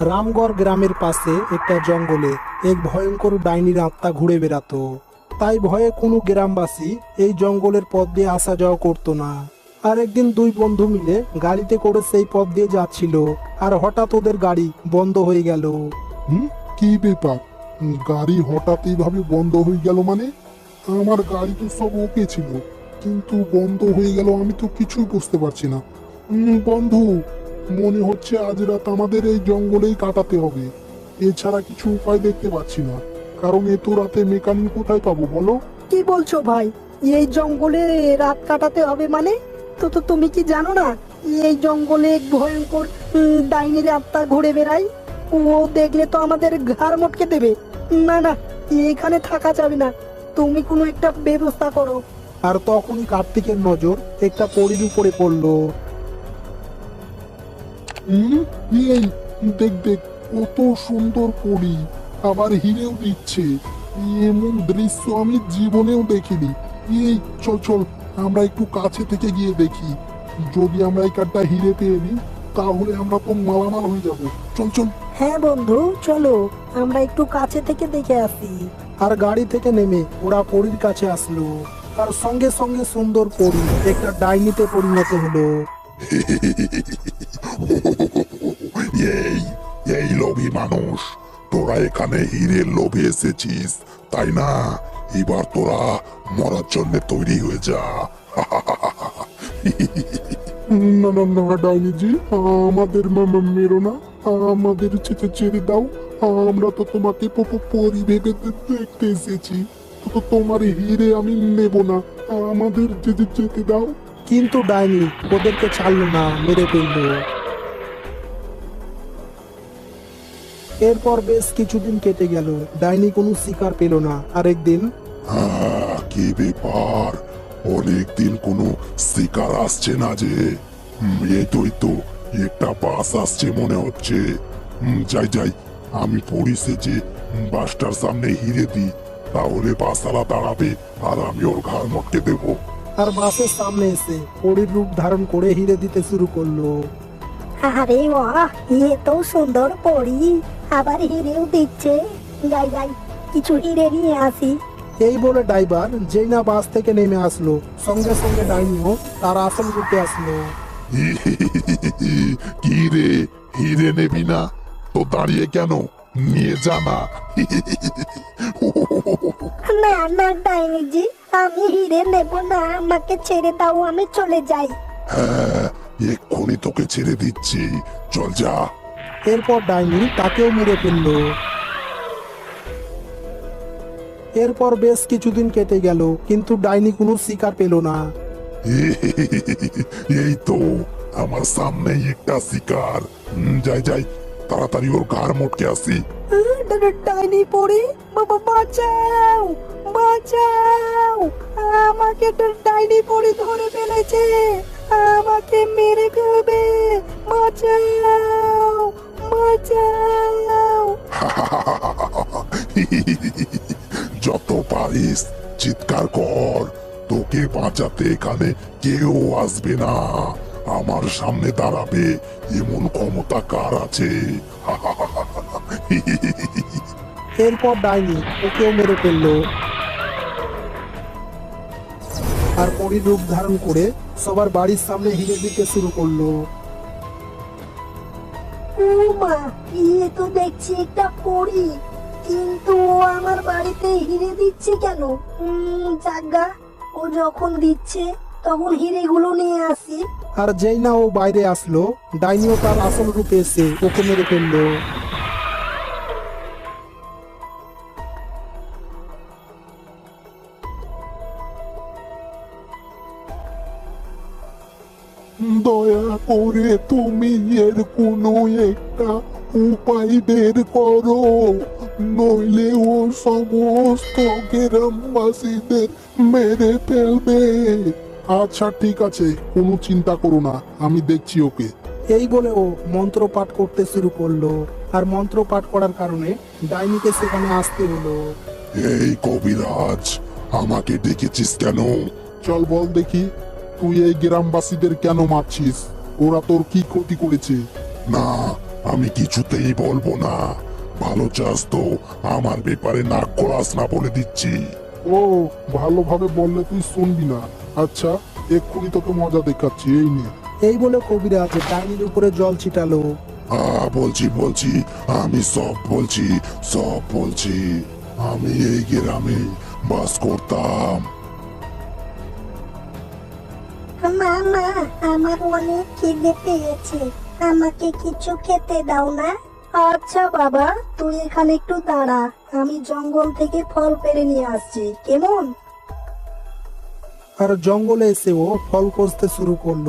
রামগড় গ্রামের পাশে একটা জঙ্গলে এক ভয়ঙ্কর ডাইনির আত্মা ঘুরে বেড়াতো। তাই ভয়ে কোনো গ্রামবাসী এই জঙ্গলের পথ দিয়ে আসা যাওয়া করতো না। আর একদিন দুই বন্ধু মিলে গাড়িতে করে সেই পথ দিয়ে যাচ্ছিল আর হঠাৎ ওদের গাড়ি বন্ধ হয়ে গেল। হুম? কি ব্যাপার? গাড়ি হঠাৎ এইভাবে বন্ধ হয়ে গেল মানে? আমার গাড়ি তো সব ওকে ছিল, কিন্তু বন্ধ হয়ে গেল আমি তো কিছুই বুঝতে পারছি না। বন্ধু মনে হচ্ছে আজ রাত আমাদের এই জঙ্গলেই কাটাতে হবে। এছাড়া কিছু উপায় দেখতে পাচ্ছি না। কারণ এত রাতে মেকানিক কোথায় পাবো বলো? কি বলছো ভাই? এই জঙ্গলে রাত কাটাতে হবে মানে? তো তো তুমি কি জানো না এই জঙ্গলে এক ভয়ঙ্কর ডাইনির আত্মা ঘুরে বেড়ায়? ও দেখলে তো আমাদের ঘাড় মটকে দেবে। না না এখানে থাকা যাবে না। তুমি কোনো একটা ব্যবস্থা করো। আর তখনই কার্তিকের নজর একটা পরির উপরে পড়ল। এই দেখ দেখ কত সুন্দর পরি। আবার হিরেও দিচ্ছে। এমন দৃশ্য আমি জীবনেও দেখিনি। এই চল চল আমরা একটু কাছে থেকে গিয়ে দেখি। যদি আমরা এই কার্ডটা হিরে পেয়ে নিই তাহলে আমরা তো মালামাল হয়ে যাব। চল চল। হ্যাঁ বন্ধু চলো। আমরা একটু কাছে থেকে দেখে আসি। আর গাড়ি থেকে নেমে ওরা পরীর কাছে আসলো। আর সঙ্গে সঙ্গে সুন্দর পরী একটা ডাইনিতে পরিণত হলো। এই এই লোভী মানুষ, তোরা এখানে হীরের লোভে এসেছিস, তাই না? এবার তোরা মরার জন্য তৈরি হয়ে যা। না না না, ডাইনিজি, আমাদের মেরো না, আমাদের ছেড়ে দাও। আমরা তো তোমাকে পরি ভেবে দেখতে এসেছি। তো তোমার হিরে আমি নেব না, আমাদের যেতে দাও। কিন্তু ডাইনি, ওদেরকে ছাড়লো না, মেরে ফেলল। এরপর বেশ কিছুদিন কেটে গেল, ডাইনি কোনো শিকার পেল না। আরেকদিন কি ব্যাপার? অনেকদিন কোনো শিকার আসছে না যে। এই তো একটা বাস আসছে মনে হচ্ছে। যাই যাই, আমি পড়িছে যে বাসটার সামনে হিরে দিই, তাহলে বাসালা দাঁড়াবে, আর আমি ওর ঘাড় মটকে দেবো। আর বাসের সামনে এসে পরীর রূপ ধারণ করে হিরে দিতে শুরু করল। আরে বাহ এ তো সুন্দর পরি। আবার হিরেও দিচ্ছে। যাই যাই কিছু হিরে নিয়ে আসি। এই বলে ড্রাইভার যেই না বাস থেকে নেমে আসলো সঙ্গে সঙ্গে ডাইনিও তার আসল রূপে আসলো। কি রে হিরে নেবি না? তো দাঁড়িয়ে কেন? নিয়ে যা না। না না ডাইনিজি আমি হিরে নেব না আমাকে ছেড়ে দাও আমি চলে যাই। হ্যাঁ এক্ষুনি তোকে ছেড়ে দিচ্ছি। চল যা। এরপর ডাইনি তাকেও মেরে ফেলল। এরপর বেশ কিছুদিন কেটে গেল কিন্তু ডাইনি কোনো শিকার পেল না। এই তো আমার সামনেই একটা শিকার। যাই যাই তাড়াতাড়ি ওর ঘাড় মোটকে আসি। ডাইনি পড়ি বাবা বাঁচাও বাঁচাও। আমাকে ডাইনি পড়ি ধরে ফেলেছে আমাকে মেরে ফেলবে। বাঁচাও বাঁচাও। যত পারিস চিৎকার কর। তোকে বাঁচাতে এখানে কেউ আসবে না। আমার সামনে দাঁড়াবে এমন ক্ষমতা কার আছে? এরপর ডাইনি ওকেও মেরে ফেলল। আর পরীর রূপ ধারণ করে সবার বাড়ির সামনে হিরে দিতে শুরু করল। তো দেখছি একটা পরি কিন্তু ও আমার বাড়িতে হিরে দিচ্ছে কেন? উম, জাগা ও যখন দিচ্ছে তখন হিরেগুলো নিয়ে আসি। আর যেই না ও বাইরে আসলো ডাইনিও তার আসল রূপে এসে ওকে মেরে ফেলল। দয়া করে তুমি এর কোনো একটা উপায় বের করো নইলে ও সমস্ত গ্রামবাসীদের মেরে ফেলবে। আচ্ছা ঠিক আছে কোনো চিন্তা করো না আমি দেখছি ওকে। এই বলে ও মন্ত্র পাঠ করতে শুরু করল। আর মন্ত্র পাঠ করার কারণে ডাইনিকে সেখানে আসতে হলো। এই কবিরাজ আমাকে ডেকেছিস কেন? চল বল দেখি তুই এই গ্রামবাসীদের কেন মারছিস? ওরা তোর কি ক্ষতি করেছে? না আমি কিছুতেই বলব না। ভালো চাস তো আমার ব্যাপারে নাক গলাস না বলে দিচ্ছি। ও ভালোভাবে বললে তুই শুনবি না। আচ্ছা এক্ষুনি তোকে মজা দেখাচ্ছি এই নে। এই বলে কবিরাজ ডাইনির উপরে জল ছিটালো। আ বলছি বলছি আমি সব বলছি সব বলছি। আমি এই গ্রামে বাস করতাম। মা মা আমার অনেক খিদে পেয়েছে। আমাকে কিছু খেতে দাও না। আচ্ছা বাবা তুই এখানে একটু দাঁড়া। আমি জঙ্গল থেকে ফল পেরে নিয়ে আসছি। কেমন? আর জঙ্গলে এসে ও ফল কষতে শুরু করল।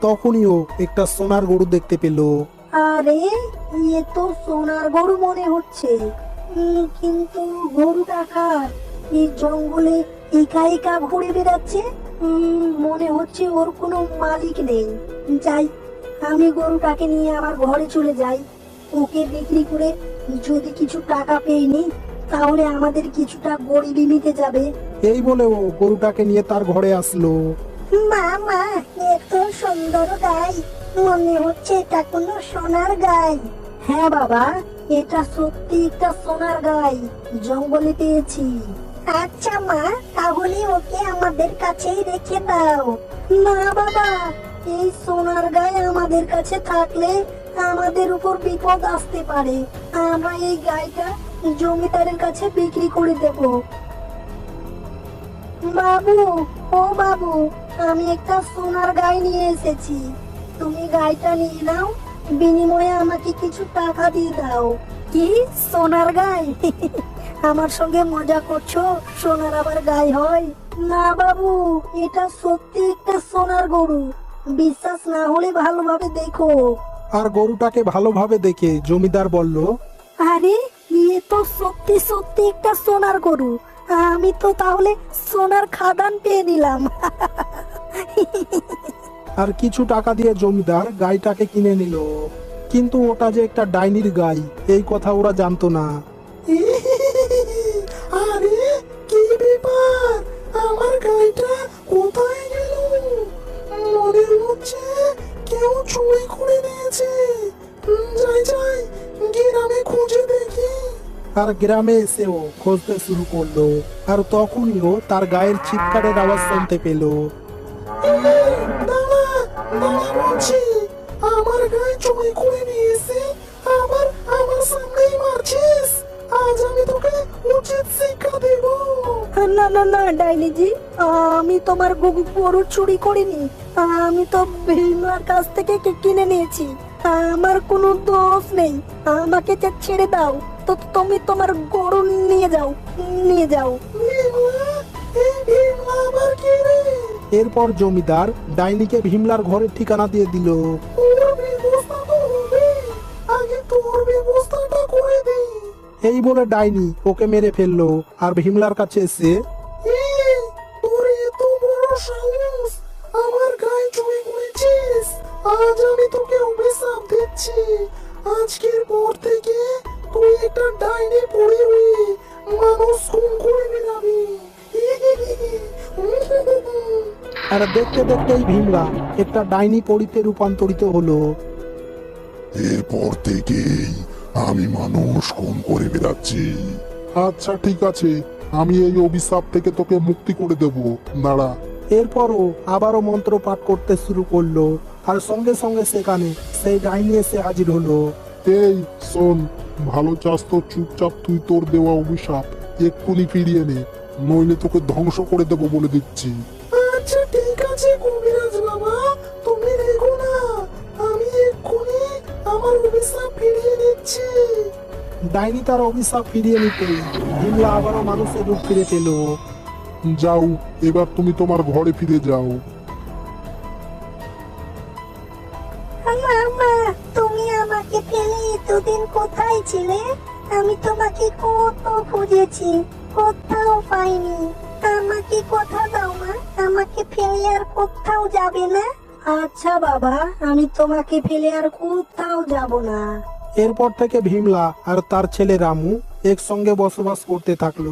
তখনই ও একটা সোনার গরু দেখতে পেল। আরে, এ তো সোনার গরু মনে হচ্ছে। কিন্তু গরুটা কার? এই জঙ্গলে একা একা ঘুরে বেড়াচ্ছে? মনে হচ্ছে ওর কোনো মালিক নেই। যাই, আমি গরুটাকে নিয়ে আমার ঘরে চলে যাই। ওকে বিক্রি করে যদি কিছু টাকা পেয়ে নি তাহলে আমাদের কিছুটা গরিবি মিটে যাবে। এই বলে ও গরুটাকে নিয়ে তার ঘরে আসলো। মামা এত সুন্দর গাই। মনে হচ্ছে এটা কোনো সোনার গাই। হ্যাঁ বাবা এটা সত্যি একটা সোনার গাই। জঙ্গলে পেয়েছি। আচ্ছা মা তাহলে ওকে আমাদের কাছেই রেখে দাও। না বাবা এই সোনার গাই আমাদের কাছে থাকলে আমাদের উপর বিপদ আসতে পারে। আমরা এই গাইটা জমিদারের কাছে বিক্রি করে দেবো। বাবু ও বাবু আমি একটা সোনার গাই নিয়ে এসেছি। তুমি গাইটা নিয়ে নাও বিনিময়ে আমাকে কিছু টাকা দিয়ে দাও। কি? সোনার গাই? আমার সঙ্গে মজা করছ? সোনার আবার গাই হয়? না বাবু এটা সত্যি একটা সোনার গরু। বিশ্বাস না হলে ভালোভাবে দেখো। আর গরুটাকে ভালোভাবে দেখে জমিদার বলল আরে ইয়ে তো সত্যি সত্যি একটা সোনার গরু। আমি তো তাহলে সোনার খাদান পেয়ে নিলাম। আর কিছু টাকা দিয়ে জমিদার গাইটাকে কিনে নিল। কিন্তু ওটা যে একটা ডাইনির গাই এই কথা ওরা জানতো না। আর গ্রামে এসেও খুঁজতে শুরু করল আর তখনই ও তার গায়ের চিৎকারের আওয়াজ শুনতে পেল। দাঁড়া দাঁড়া বলছি আমার গায়ে চুরি করে নিয়েছে আবার আমার সামনেই মারছিস আজ আমি তোকে উচিত শিক্ষা দেব। না না না ডাইনিজি আমি তোমার গরু চুরি করিনি আমি তো ভীমার কাছ থেকে কি- কিনে নিয়েছি। আমার কোনো দোষ নেই। আমাকে ছেড়ে দাও, তো তুমি তোমার গরু নিয়ে যাও নিয়ে যাও। এরপর জমিদার ডাইনিকে ভীমলার ঘরের ঠিকানা দিয়ে দিল। এই বলে ডাইনি ওকে মেরে ফেলল, আর ভীমলার কাছে এসে দিচ্ছি আজকের পর থেকে তুই একটা ডাইনি পড়ে হয়ে মানুষ খুন করে বেড়াবি আর দেখতে দেখতেই ভীমলা একটা ডাইনি পরিতে রূপান্তরিত হলো। এরপর থেকেই আমি মানুষ খুন করে বেড়াচ্ছি আচ্ছা ঠিক আছে। আমি এই অভিশাপ থেকে তোকে মুক্তি করে দেব। দাঁড়া। এরপরও আবারও মন্ত্র পাঠ করতে শুরু করল। আর সঙ্গে সঙ্গে সেখানে সেই ডাইনি এসে হাজির হলো। এই শোন ভালো চাস তো চুপচাপ তুই তোর দেওয়া অভিশাপ। এক্ষুনি ফিরিয়ে নে নইলে তোকে ধ্বংস করে দেবো বলে দিচ্ছি। আচ্ছা ঠিক আছে কবিরাজ বাবা তুমি রেখো না আমি এক্ষুনি আমার অভিশাপ ফিরিয়ে নিচ্ছি ডাইনি তার অভিশাপ ফিরিয়ে নিতে হিমলা আবারও মানুষের রূপ ফিরে পেল। যাও এবার তুমি তোমার ঘরে ফিরে যাও। কোথায় ছিলে? আমি তোমাকে কত খুঁজেছি, কোথাও পাইনি। আমাকে কথা দাও মা, আমাকে ফেলে আর কোথাও যাবে না। আচ্ছা বাবা, আমি তোমাকে ফেলে আর কোথাও যাব না। এরপর থেকে ভীমলা আর তার ছেলে রামু একসঙ্গে বসবাস করতে থাকল।